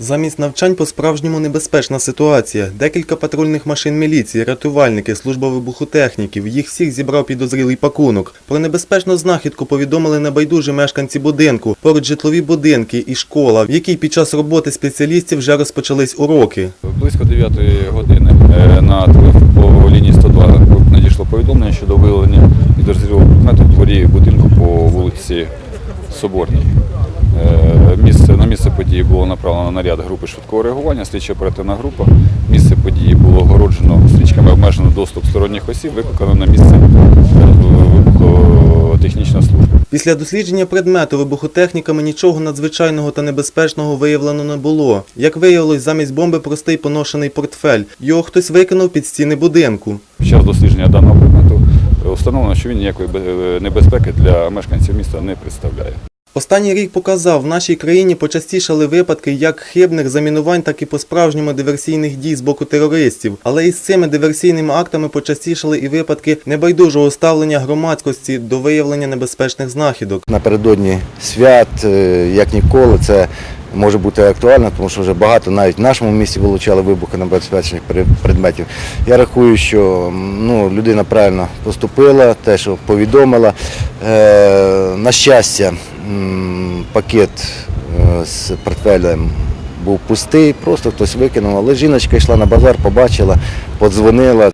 Замість навчань по-справжньому небезпечна ситуація. Декілька патрульних машин міліції, рятувальники, служба вибухотехніків. Їх всіх зібрав підозрілий пакунок. Про небезпечну знахідку повідомили небайдужі мешканці будинку. Поруч житлові будинки і школа, в якій під час роботи спеціалістів вже розпочались уроки. Близько 9 години е, на по лінії 102 надійшло повідомлення щодо виявлення підозрілого предмету в дворі будинку по вулиці Соборній. Е, Місце, події було направлено наряд групи швидкого реагування, слідчо оперативна група. Місце події було огороджено стрічками обмежено доступ сторонніх осіб, викликано на місце е, вибухотехнічна служба. Після дослідження предмету вибухотехніками нічого надзвичайного та небезпечного виявлено не було. Як виявилось, замість бомби простий поношений портфель. Його хтось викинув під стіни будинку. Під час дослідження даного предмету е, встановлено, що він ніякої е, небезпеки для мешканців міста не представляє. Останній рік показав, в нашій країні почастішали випадки як хибних замінувань, так і по-справжньому диверсійних дій з боку терористів. Але із цими диверсійними актами почастішали і випадки небайдужого ставлення громадськості до виявлення небезпечних знахідок. Напередодні свят, е, як ніколи, це може бути актуально, тому що вже багато навіть в нашому місті вилучали вибухонебезпечних пре- предметів. Я рахую, що ну, людина правильно поступила, те, що повідомила. Е, на щастя, пакет е, з портфелем був пустий, просто хтось викинув. Але жіночка йшла на базар, побачила, подзвонила.